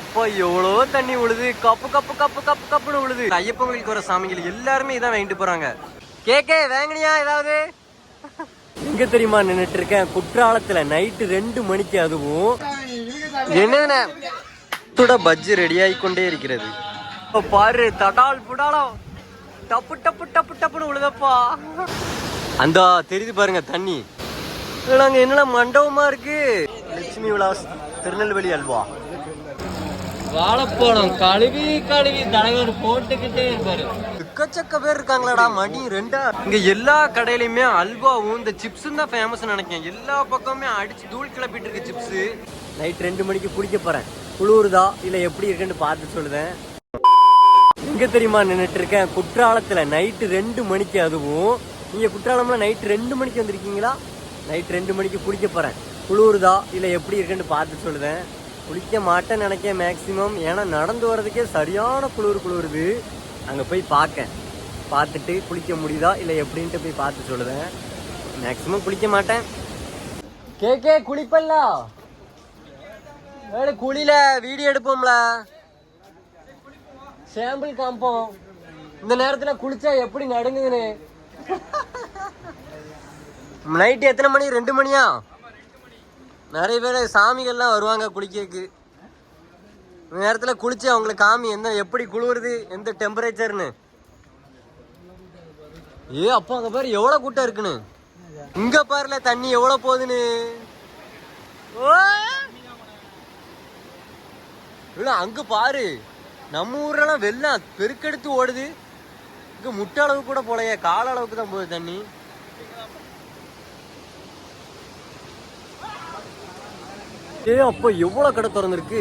அப்பா எவ்வளோ தண்ணி உழுது கப்பு கப்பு கப்பு கப்பு கப்புன்னு உழுது. ஐயப்பன் கோயிலுக்கு வர சாமிகள் எல்லாருமே இதான் வாங்கிட்டு போறாங்க. கேக்கே வாங்கினியா ஏதாவது? எங்க தெரியுமா நின்னுட்டு இருக்கேன்? குற்றாலத்துல நைட்டு ரெண்டு மணிக்கு அதுவும் என்ன பஜ்ஜி ரெடி ஆகி கொண்டே இருக்கிறது. இப்ப பாரு தடால் புடாலம். டப்பு டப்பு டப்பு டப்புன்னு உழுதப்பா. அந்த தெரியுது பாருங்க தண்ணி. நாங்க என்னடா மண்டபமா இருக்கு? லட்சுமி விலாஸ் திருநெல்வேலி அல்வா. வாழைப்பழம் கழுவி கழுவி தலைவர் போட்டுக்கிட்டே இருப்பாரு. எக்கச்சக்க பேர் இருக்காங்களாடா மணி ரெண்டா. இங்க எல்லா கடையிலயுமே அல்வாவும் இந்த சிப்ஸும் தான் ஃபேமஸ் நினைக்கிறேன். எல்லா பக்கமுமே அடிச்சு தூள் கிளப்பிட்டு இருக்கு சிப்ஸ் நைட் ரெண்டு மணிக்கு குடிக்க போறேன். குளிருதா இல்ல எப்படி இருக்குன்னு பார்த்து சொல்லுதேன் எங்க தெரியுமா நின்றுட்டு இருக்கேன்? குற்றாலத்துல நைட்டு ரெண்டு மணிக்கு அதுவும். நீங்க குற்றாலம்ல நைட் ரெண்டு மணிக்கு வந்திருக்கீங்களா? நைட் ரெண்டு மணிக்கு குளிக்க போறேன். குளிருதா இல்ல எப்படி இருக்குன்னு பார்த்து சொல்லுதேன் குளிக்க மாட்டேன்னு நினைக்க மேக்சிமம் ஏன்னா நடந்து வர்றதுக்கே சரியான குளிர் குளிருது. அங்கே போய் பார்க்க பார்த்துட்டு குளிக்க முடியுதா இல்லை எப்படின்ட்டு போய் பார்த்து சொல்லுவேன். மேக்சிமம் குளிக்க மாட்டேன். கேக்கே குளிப்பல்ல? வேலை குளியில வீடியோ எடுப்போம்ல. சாம்பிள் காம்போம் இந்த நேரத்தில் குளிச்சா எப்படி நடுங்குதுன்னு. நைட்டு எத்தனை மணி? ரெண்டு மணியா? நிறைய பேர் சாமிகள்லாம் வருவாங்க குளிக்கிறதுக்கு. நேரத்தில் குளிச்சு அவங்களுக்கு காமி எந்த எப்படி குளிருது எந்த டெம்பரேச்சர்னு ஏ அப்பா அங்க பாரு எவ்வளவு கூட்டம் இருக்குன்னு. இங்க பாருல தண்ணி எவ்வளவு போகுதுன்னு! இல்ல அங்க பாரு. நம்ம ஊர்லாம் வெள்ளம் பெருக்கெடுத்து ஓடுது. இங்க முட்டை அளவு கூட போலையே கால அளவுக்கு தான் போகுது தண்ணி. ஏ அப்போ எவ்வளோ கடை திறந்துருக்கு?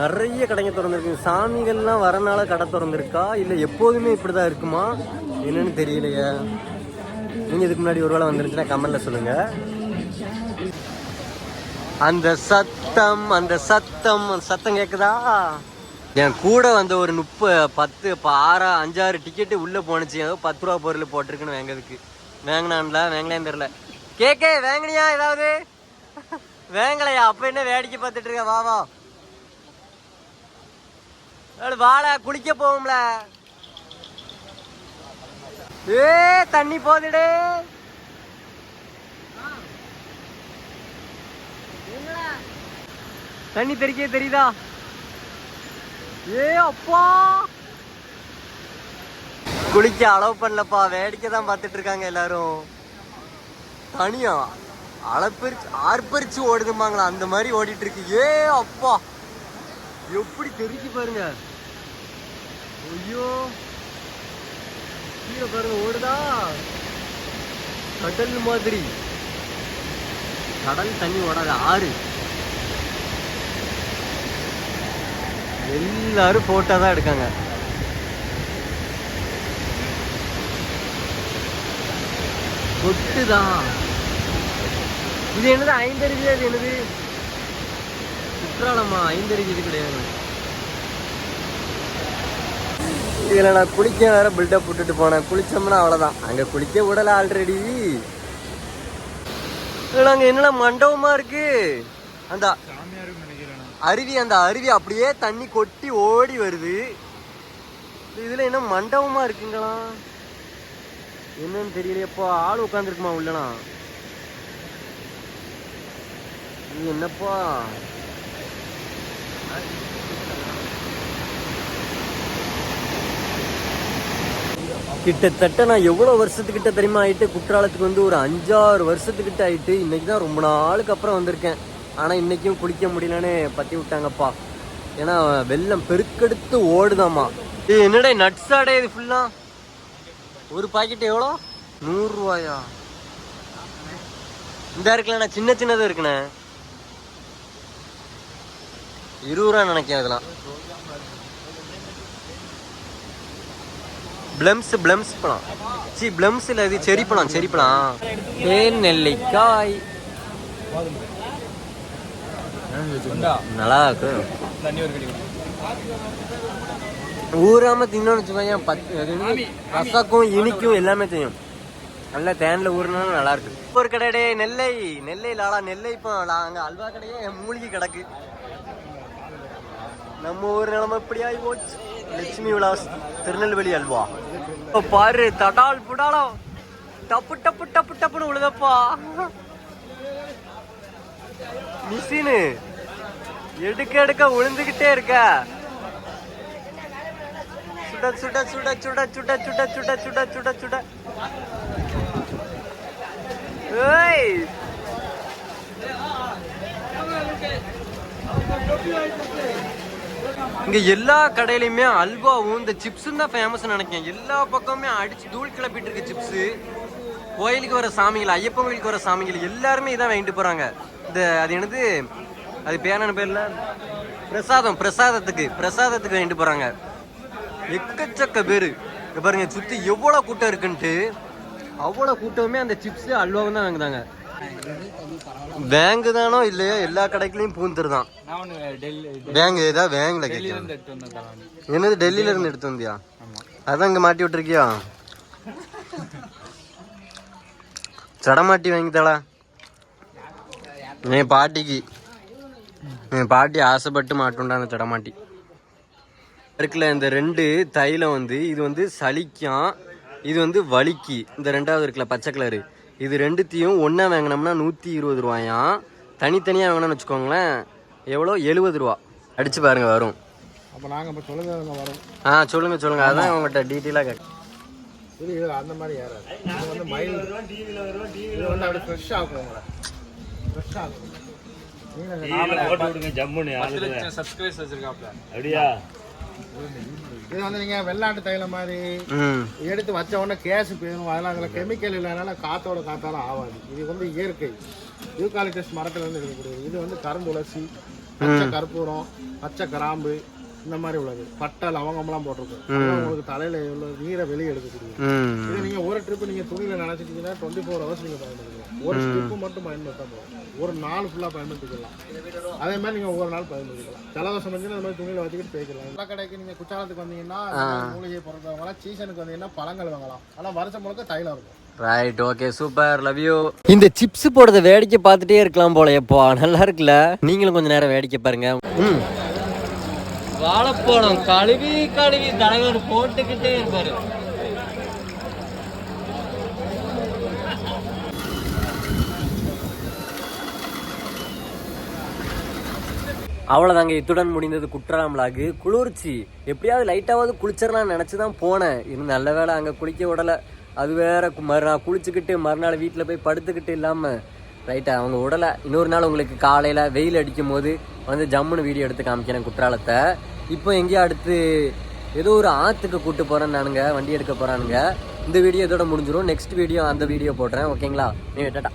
நிறைய கடைங்க திறந்துருக்கு. சாமிகள்லாம் வரனால கடை திறந்துருக்கா? இல்லை எப்போதுமே இப்படி தான் இருக்குமா? என்னன்னு தெரியலையே. நீங்கள் இதுக்கு முன்னாடி ஒரு வேளை வந்துருந்துச்சுன்னா கமெண்டில் சொல்லுங்கள் அந்த சத்தம் அந்த சத்தம் அந்த சத்தம் கேட்குதா என் கூட வந்த ஒரு முப்ப பத்து இப்போ ஆறா அஞ்சாறு டிக்கெட்டு உள்ளே போனுச்சு ஏதோ பத்து ரூபா பொருள் போட்டிருக்குன்னு வாங்கிறதுக்கு வாங்கினான்ல வாங்கலையான்னு தெரில கேக்கே வாங்கினியா ஏதாவது? வேங்களையா அப்ப என்ன வேடிக்கை பார்த்துட்டு இருக்க? வா வா. வாழ குளிக்க போவோம்ல. ஏ தண்ணி போதுடே. தண்ணி தெரிக்க தெரியுதா? ஏ அப்பா. குளிக்க அலோவ் பண்ணலப்பா. வேடிக்கை தான் பார்த்துட்டு இருக்காங்க எல்லாரும். தனியா? அளப்பரிச்சு ஆர்ப்பரிச்சு ஓடுதுமாங்களா அந்த மாதிரி ஓடிட்டு இருக்கு ஏ அப்பா! எப்படி தெரிஞ்சு பாருங்க. ஐயோ! கீழே பாருங்க ஓடுதா? கடல் மாதிரி. கடல் தண்ணி ஓடாது ஆறு. எல்லாரும் போட்டோ தான் எடுக்காங்க. கொட்டுதான் இது என்னது? ஐந்தருவி அது என்னது? குற்றாலமா ஐந்தருவி இது கிடையாது. இதுல நான் குளிக்க வேற பில்டப் விட்டுட்டு போனேன். குளிச்சோம்னா அவ்வளவுதான். அங்க குளிக்க விடல ஆல்ரெடி அங்க என்னடா மண்டபமா இருக்கு? அந்த அருவி அந்த அருவி அப்படியே தண்ணி கொட்டி ஓடி வருது. இதுல என்ன மண்டபமா இருக்குங்களா? என்னன்னு தெரியலையப்போ. ஆள் உட்காந்துருக்குமா உள்ளனா? இது என்னப்பா? கிட்டத்தட்ட நான் எவ்வளோ வருஷத்துக்கிட்ட தெரியுமா ஆயிட்டு? குற்றாலத்துக்கு வந்து ஒரு அஞ்சாறு வருஷத்துக்கிட்ட ஆயிட்டு இன்னைக்கு தான் ரொம்ப நாளுக்கு அப்புறம் வந்திருக்கேன். ஆனால் இன்னைக்கும் குளிக்க முடியலன்னு பற்றி விட்டாங்கப்பா. ஏன்னா வெள்ளம் பெருக்கெடுத்து ஓடுதாம்மா. இது என்னடா நட்ஸ் ஆடே இது ஃபுல்லா ஒரு பாக்கெட் எவ்வளோ? நூறுரூவாயா இந்த இருக்குல்லண்ணா சின்ன சின்னது இருக்குண்ணே. இருபது ரூபா நினைக்கிறேன் இதெல்லாம். பிளம்ஸ் பிளம்ஸ் பழம். சி பிளம்ஸ் இல்லை இது செரி பழம் செரி பழம். தேன் நெல்லிக்காய். நல்லா இருக்கு ஊறாம தின்னோன்னு வச்சுக்கோங்க பத்து? ரசக்கும் இனிக்கும் எல்லாமே செய்யும் நல்லா தேன்ல ஊறினாலும் நல்லா இருக்கு ஒரு கடைடே நெல்லை நெல்லை லாலா நெல்லை இப்போ அங்க அல்வா கடையே மூலிகை கிடக்கு. நம்ம ஊர் நிலைமை இப்படி ஆகி போச்சு. லட்சுமி விலாஸ் திருநெல்வேலி அல்வா. இப்போ பாரு தடால் புடாலம். டப்பு டப்பு டப்பு டப்புன்னு உழுதப்பா. மிஷினு. எடுக்க எடுக்க விழுந்துகிட்டே இருக்க. சுட சுட சுட சுட சுட சுட சுட சுட சுட சுட. ஏய்! இங்கே எல்லா கடையிலையுமே அல்வாவும் இந்த சிப்ஸும் தான் ஃபேமஸ்னு நினைக்கிறேன். எல்லா பக்கமுமே அடிச்சு தூள் கிளப்பிட்டு இருக்கு சிப்ஸு கோயிலுக்கு வர சாமிகள் ஐயப்பன் கோயிலுக்கு வர சாமிகள் எல்லாருமே இதான் வாங்கிட்டு போகிறாங்க இந்த அது என்னது? அது பேரான பேரில்? பிரசாதம் பிரசாதத்துக்கு பிரசாதத்துக்கு வாங்கிட்டு போகிறாங்க எக்கச்சக்க பேர். பாருங்க சுற்றி எவ்வளோ கூட்டம் இருக்குன்ட்டு அவ்வளோ கூட்டமே அந்த சிப்ஸு அல்வாவும் தான் வாங்குதாங்க பேங்க் தானோ இல்லையோ எல்லா கடைக்குலயும் ஒன்று டெல்லி பேங்க் ஏதா பேங்க்ல கேட்க டெல்லியிலேருந்து எடுத்து வந்தேன் தலைவலி என்னது டெல்லியில இருந்து எடுத்து வந்தியா? அதான் இங்க மாட்டி விட்டுருக்கியா? சடமாட்டி வாங்கி தடா என் பாட்டிக்கு. என் பாட்டி ஆசைப்பட்டு மாட்டுண்டா அந்த சடமாட்டி இருக்குல்ல இந்த ரெண்டு தைலம் வந்து இது வந்து சளிக்கும் இது வந்து வலிக்கு. இந்த ரெண்டாவது இருக்குல்ல பச்சை கலரு இது ரெண்டுத்தையும் ஒன்றா வாங்கினோம்னா நூற்றி இருபது ரூபாயாம் தனித்தனியாக வாங்கினோம்னு வச்சுக்கோங்களேன். எவ்வளோ? எழுபது ரூபா. அடிச்சு பாருங்க வரும். அப்போ நாங்கள் இப்போ சொல்லுங்க வரோம். ஆ சொல்லுங்க சொல்லுங்க. அதான் உங்கள்கிட்ட டீட்டெயிலாக கேட்க இது அந்த மாதிரி ஏறாது. இது வந்து மைல் இது வந்து அப்படியே ஃப்ரெஷ் ஆகும் உங்களை. ஃப்ரெஷ் ஆகும் பத்து லட்சம் சப்ஸ்கிரைபர்ஸ் வச்சிருக்காப்ல. அப்படியா? இது வந்து நீங்கள் வெள்ளாட்டு தைலம் மாதிரி எடுத்து வச்ச உடனே கேஸ் போயிடும் அதெல்லாம் அதில் கெமிக்கல் இல்லைனால காத்தோட காத்தால ஆகாது இது வந்து இயற்கை. யூகாலிட்டஸ் மரத்துல இருந்து எடுக்கக்கூடியது. இது வந்து கருந்துளசி பச்சை கற்பூரம் பச்சை கிராம்பு இந்த மாதிரி உள்ளது. பட்டை லவங்கம்லாம் போட்டிருக்கும். உங்களுக்கு தலையில உள்ள நீரை வெளியே இது நீங்க ஒரு ட்ரிப் நீங்க துணியில நினைச்சிட்டீங்கன்னா டுவெண்ட்டி ஃபோர் ஹவர்ஸ் நீங்க பயன்படுத்தலாம். ஒரு ஸ்ட்ரிப் மட்டும் பயன்படுத்த போதும். ஒரு நாள் ஃபுல்லா பயன்படுத்திக்கலாம். அதே மாதிரி நீங்க ஒவ்வொரு நாள் பயன்படுத்திக்கலாம். ஜலதோஷம் வந்து அந்த மாதிரி துணியில வச்சுக்கிட்டு போய்க்கலாம் எல்லா கடைக்கு நீங்க குற்றாலத்துக்கு வந்தீங்கன்னா மூலிகை வாங்கலாம் சீசனுக்கு வந்தீங்கன்னா பழங்கள் வாங்கலாம். ஆனா வருஷம் முழுக்க தைலம் இருக்கும். Right okay super love you இந்த சிப்ஸ் போடுறத வேடிக்கை பார்த்துட்டே இருக்கலாம் போல எப்போ நல்லா இருக்குல்ல? நீங்களும் கொஞ்ச நேரம் வேடிக்கை பாருங்க. ம். வாழைப்பழம் கழுவி கழுவி தலைவர் போட்டுக்கிட்டே இருப்பாரு. அவ்வளோதாங்க இத்துடன் முடிந்தது குற்றாலம் லாகு குளிர்ச்சி. எப்படியாவது லைட்டாவது குளிச்சிடலாம்னு நினச்சி தான் போனேன். இன்னும் நல்ல வேளை அங்கே குளிக்க விடலை. அது வேற மறுநாள் குளிச்சுக்கிட்டு மறுநாள் வீட்டில் போய் படுத்துக்கிட்டு இல்லாமல் ரைட்டா அவங்க விடலை. இன்னொரு நாள் உங்களுக்கு காலையில் வெயில் அடிக்கும் போது வந்து ஜம்முன்னு வீடியோ எடுத்து காமிக்கிறேன் குற்றாலத்தை. இப்போ எங்கேயோ அடுத்து ஏதோ ஒரு ஆற்றுக்கு கூட்டு போகிறேன் நானுங்க வண்டி எடுக்க போகிறானுங்க இந்த வீடியோ இதோட முடிஞ்சிடும் நெக்ஸ்ட் வீடியோ அந்த வீடியோ போடுறேன். ஓகேங்களா நீ டாட்டா